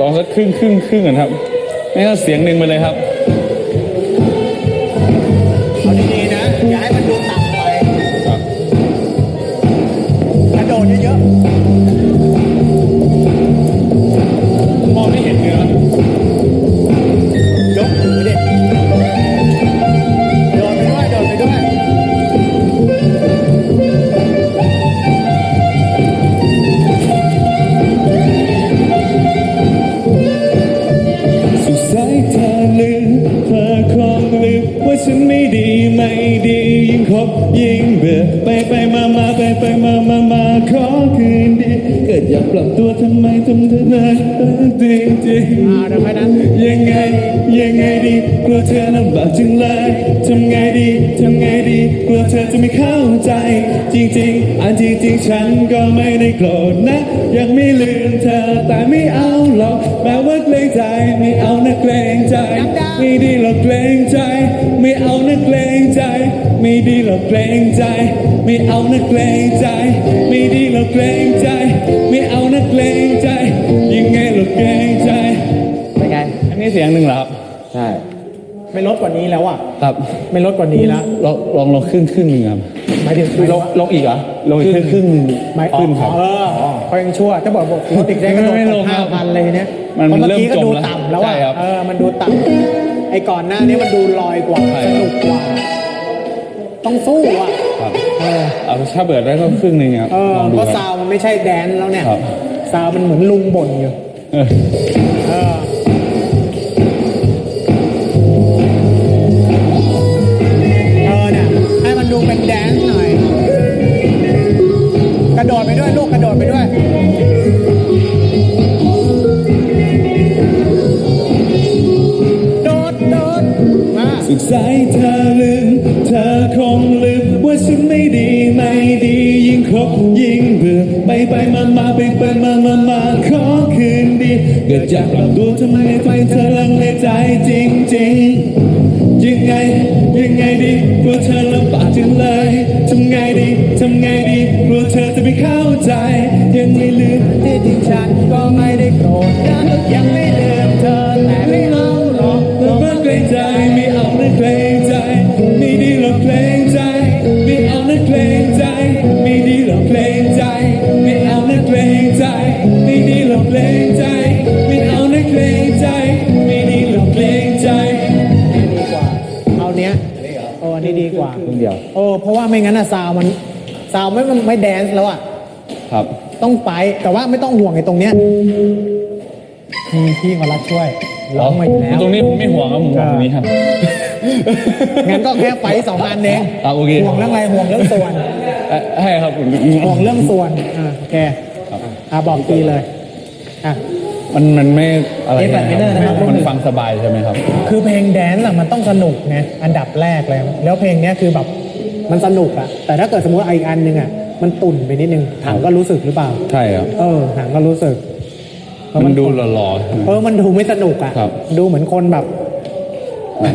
ลองสักครึ่งครึ่งครึ่งกันครับไม่งั้นเสียงหนึ่งไปเลยครับ ดีเกิดอยากปรับตัวทำไมทำเธอเลยจริงจริงอ่าเดี๋ยวไปนั้นยังไงยังไงดีกลัวเธอลำบากจังเลยทำไงดีทำไงดีกลัวเธอจะไม่เข้าใจ จริงๆอันที่จริงฉันก็ไม่ได้โกรธนะ ยังไม่ลืมเธอแต่ไม่เอาหรอกแม้ว่าเกรงใจไม่เอานะเกรงใจ ไม่ดีหรอกเกรงใจ ไม่เอานะเกรงใจ ไม่ดีหรอกเกรงใจ ไม่เอานะเกรงใจ ไม่ดีหรอกเกรงใจ เสียงหนึ่งเหรอครับ ใช่ ไม่ลดกว่านี้แล้วอะ ครับไม่ลดกว่านี้แล้ว ลองลองลองครึ่งครึ่งหนึ่งครับหมายถึงลงลงอีกเหรอลงอีกครึ่งครึ่งหนึ่งหมายขึ้นครับ เออเขายังชั่วถ้าบอกบอกรถติดได้ก็โดนไม่ตลกงครัห้าบพันเลยเนี่ยมันเพราะเมื่อกี้เริ่ก็มจมดูแล้วต่ำแล้วอะใช่ครับเออมันดูต่ำไอ้ก่อนหน้านี้มันดูลอยกว่าใช่สครับนุกกว่า ต้องสู้อะครับเออเอาถ้าเบิดได้ก็ครึ่งหนึ่งครับเออลองดูเพราะคซารับวมันไม่ใช่แดนซ์แล้วเนี่ยครับซาวมันเหมือนลุงบ่นอยู่เออเออเอ ดูเป็นแดนซ์หน่อย กระโดดไปด้วยลูกกระโดดไปด้วยโดดโดดมาสุดสายเธอลืม เธอคงลืม ว่าฉันไม่ดีไม่ดี ยิ่งคบยิ่งเบื่อไปไปมามาไปไปมามามาขอคืนดีเกิดจากปรับตัวทำไมไปเธอลังเลใจจริงจริงๆยังไงยังไง ดีกลัวเธอลำบากจังเลยทำไงดีทำไงดีกลัวเธอจะไม่เข้าใจ ยังไม่ลืมที่จริฉันก็ไม่ได้โกรธนะยังไม่ลืมเธอแต่ไม่เอาหรอกเราไม่เกรงใจไม่เอานะเกรงใจไม่ดีหรอกเกรงใจไม่เอานะเกรงใจไม่ดีหรอกเกรงใจไม่เอานะเกรงใจไม่ดีหรอกเกรง โอ้อันนี้ดีกว่าเดียวโอ้เพราะว่าไม่งั้นอะซาวมันซาวไม่ไม่แดนซ์แล้วอะครับ ต้องไปแต่ว่าไม่ต้องห่วงไอ้ตรงเนี้ยมีพี่มารับช่วยร้องมาอยู่แล้วตรงนี้ผมไม่ห่วงครับผมห่วงตรงนี้ครับ งั้นก็แค่ไฟสองอันเองอะโอเค ห่วงเรื่องอะไรห่วงเรื่องส่วน เอ่อให้ครับผม ห่วงเรื่องส่วนอ่าโอเคครับ อ่าบอกทีเลยอะ มันมันไม่อะไรเอ๊ะแบบไม่ได้นะครับ มันฟังสบายใช่ไหมครับ คือเพลงแดนซ์อะมันต้องสนุกไงอันดับแรกเลยแล้วเพลงเนี้ยคือแบบมันสนุกอะแต่ถ้าเกิดสมมติว่าอีกอันหนึงอะมันตุ่นไปนิดนึงถังก็รู้สึกหรือเปล่า ใช่ครับ เออถังก็รู้สึกเพราะมันดูตุ่หล่อๆเออมันดูไม่สนุกอะครับ ดูเหมือนคนแบบอ่า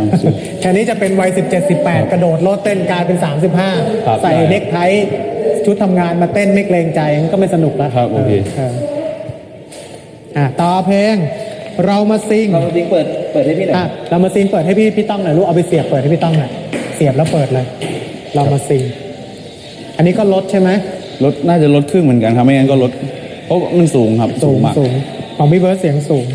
แค่นี้จะเป็นวัย 17 18 กระโดดโลดเต้นกลายเป็น ครับ35 ใส่ได้เน็กไทชุดทำงานมาเต้นไม่เกรงใจมันก็ไม่สนุกแล้วครับโอเคเออ อะต่อเพลง เรามาซิงเราจริงเปิดเปิดให้พี่หน่อยอะเรามาซิงเปิดให้พี่พี่ต้องหน่อยลูกเอาไปเสียบเปิดให้พี่ต้องหน่อยเสียบแล้วเปิดเลย เรามาซิง อันนี้ก็ลดใช่ไหมลดน่าจะลดครึ่งเหมือนกันครับไม่งั้นก็ลดเพราะมันสูงครับสูงมากสูงของพี่เบิร์ดเสียงสูง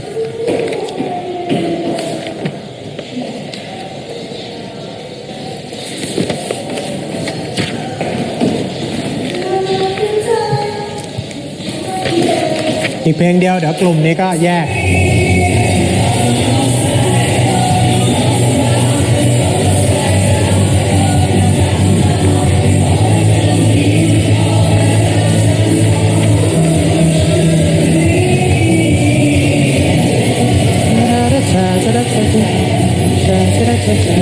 อีกเพลงเดียวเดี๋ยวกลุ่มนี้ก็แยก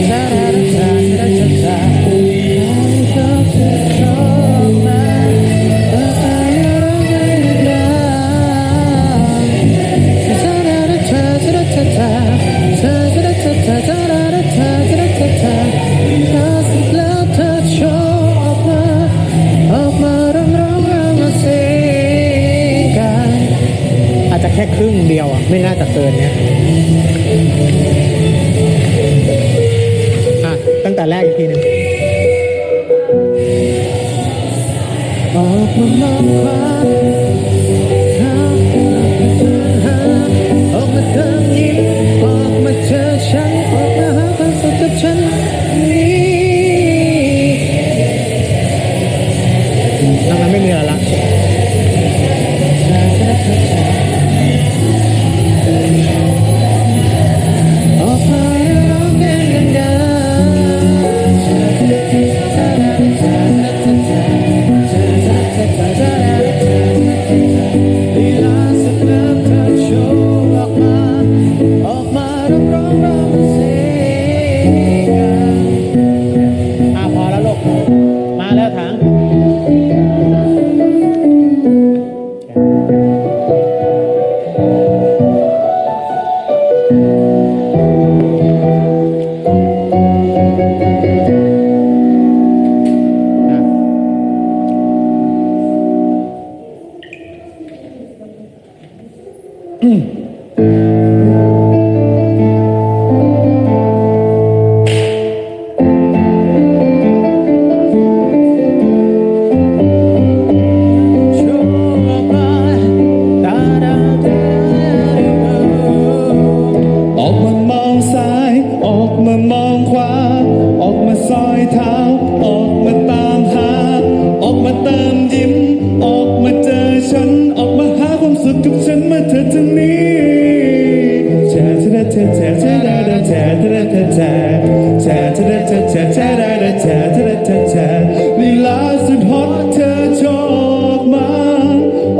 Thank lalaghin. Open my heart. La 谈 แช่แช่ได้ได้แช่แช่ได้แช่แช่ลีลาสุดฮอตเธอชอบมา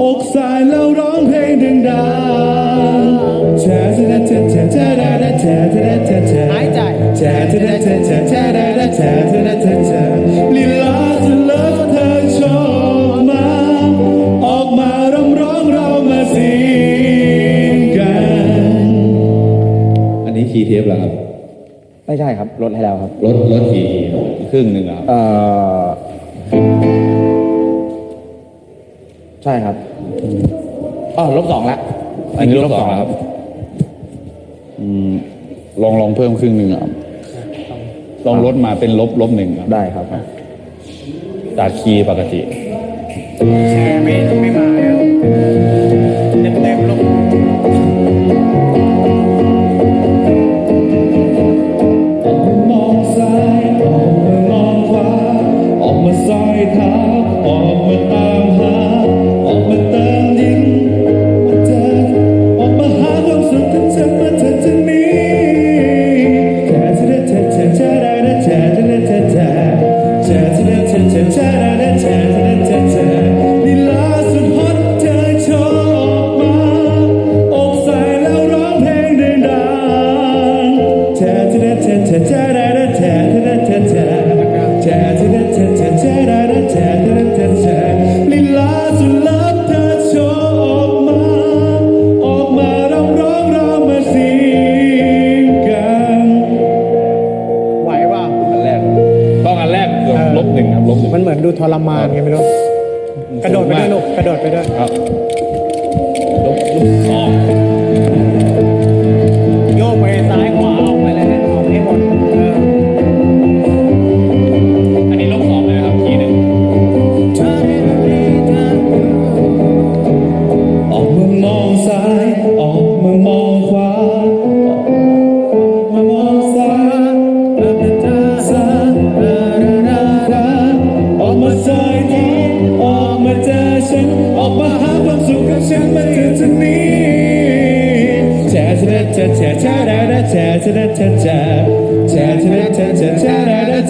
อกสายแล้วร้องเพลงดังดังแช่แช่ได้แช่แช่แช่ได้ได้แช่แช่ได้แช่แช่หายใจแช่แช่ได้แช่แช่แช่ได้ได้แช่แช่ได้แลีลาสุดเลิฟเธอชอบมา ออกมาร้องร้องเรามาสิงกัน อันนี้คีย์เทปเหรอครับ ใช่ครับลดให้แล้วครับลดลดทีครึ่งหนึ่งครับใช่ครับอ๋อลบสองละอันนี้ลบสองครับลองลองเพิ่มครึ่งหนึ่งครับลองลดมาเป็นลบลบหนึ่งครับได้ครับจากคีย์ปกติไม่ไม่มาแล้ว a la me dijo,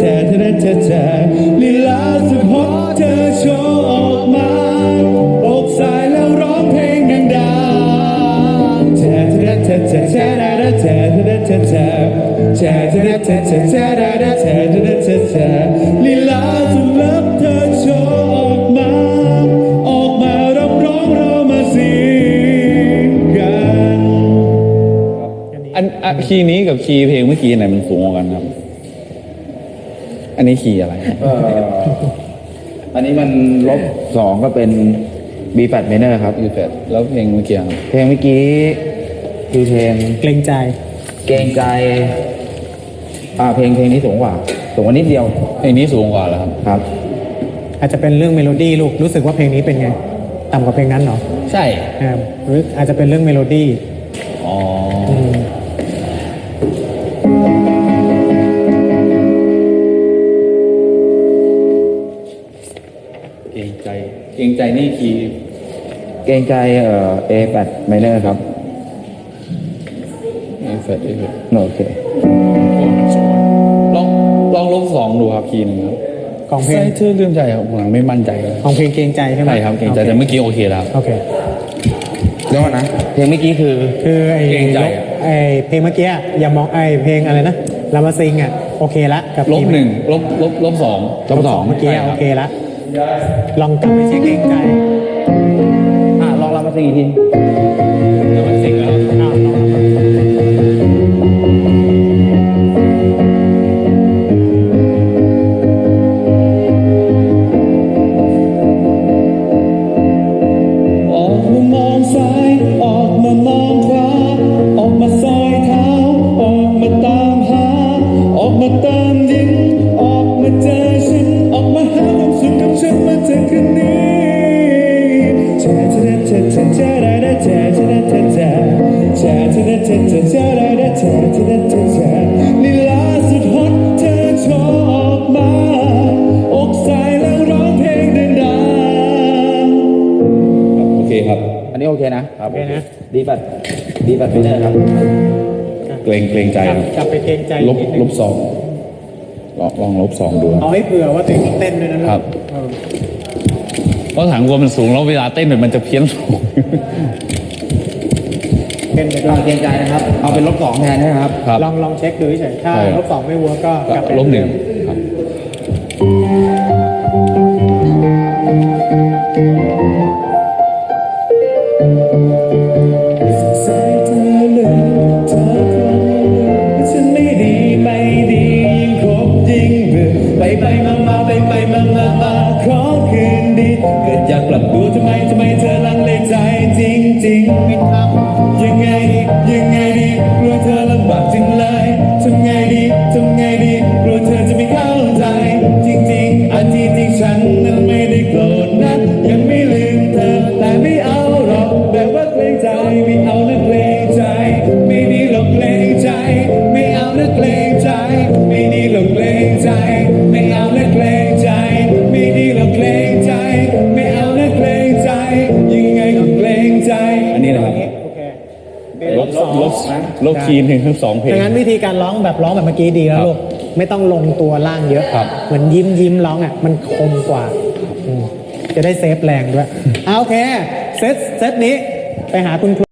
แต่เธอแต่แต่ลีลาสุดฮอตเธอโชว์ออกมาอกสายแล้วร้องเพลงดังๆแต่เธอแต่แต่แต่แต่แต่แต่แต่แต่แต่แต่แต่แต่แต่แต่แต่แต่แต่ลีลาสุดเลิฟเธอโชว์ออกมา ออกมาร้องร้องเรามาสิกันอันคีย์นี้กับคีย์เพลงเมื่อกี้ไหนมันสูงกว่ากันครับ อันนี้ขี่อะไรอันนี้มันลบสองก็เป็น B flat minor ครับ ยูเฟดแล้วเพลงเมื่อกี้เพลงเมื่อกี้คือเพลงเกรงใจ เกรงใจ อ่าเพลงเพลงนี้สูงกว่าสูงกว่านิดเดียวเพลงนี้สูงกว่าแล้วครับ ครับ อาจจะเป็นเรื่องเมโลดี้ลูกรู้สึกว่าเพลงนี้เป็นไง ต่ำกว่าเพลงนั้นเหรอใช่ อ่หรืออาจจะเป็นเรื่องเมโลดี้อ๋อ เกรงใจนี่คีย์เกรงใจเอ่อ A flat minor ครับเอฟเฟดเอฟเฟดโอเคลองลองลบสองดูครับคีย์หนึ่งครับของเพลงใช่เธอเรื่องใจครับผมยังไม่มั่นใจเลยของเพลงเกรงใจใช่ไหมใช่ครับเกรงใจแต่เมื่อกี้โอเคแล้วครับโอเคเดี๋ยวก่อนนะเพลงเมื่อกี้คือคือไอ้เกรงใจอะ ไอ้เพลงเมื่อกี้อะอย่ามองไอ้เพลงอะไรนะลามาซิงอะโอเคละกับลบหนึ่งลบลบลบสองลบสองเมื่อกี้อะโอเคละ ลองกลับไปเช็คเองใจ อะ ลองเรามาสี่ที ร์ชะแชร์ชะแชร์แชร์ได้ได้แชร์ชะแชร์ชะแชร์ลีลาสุดฮอตเธอโชว์ออกมา อกใสแล้วร้องเพลงดังๆโอเคครับ อันนี้โอเคนะครับโอเคนะ ดีบัตดีบัต minor ครับ เกรงเกรงใจกลับครับกลับไปเกรงใจลบนิดนึงลบสองลองลองลบสองดูครับ เอาให้เผื่อว่าตัวเองต้องเต้นด้วยนะลูกครับ เออ เพราะถังกลัวมันสูงแล้วเวลาเต้นมันจะเพี้ยนสูง เต้นไปด้วอ่ายเกรงใจนะครับ เอาเป็นลบสองแทนนะครับ ครับลองลองเช็คดูเฉยๆถ้าใช่ครับ ลบสองไม่เวิร์กก็กลับไปลบหนึ่งครับส คีย์หนึ่งทั้งสองเพลง ดังนั้นวิธีการร้องแบบร้องแบบเมื่อกี้ดีแล้วครับลูก ไม่ต้องลงตัวล่างเยอะ ครับ เหมือนยิ้มยิ้มร้องอะ มันคมกว่าอืมจะได้เซฟแรงด้วยอ่าโอเค เซตเซตนี้ไปหาคุณครู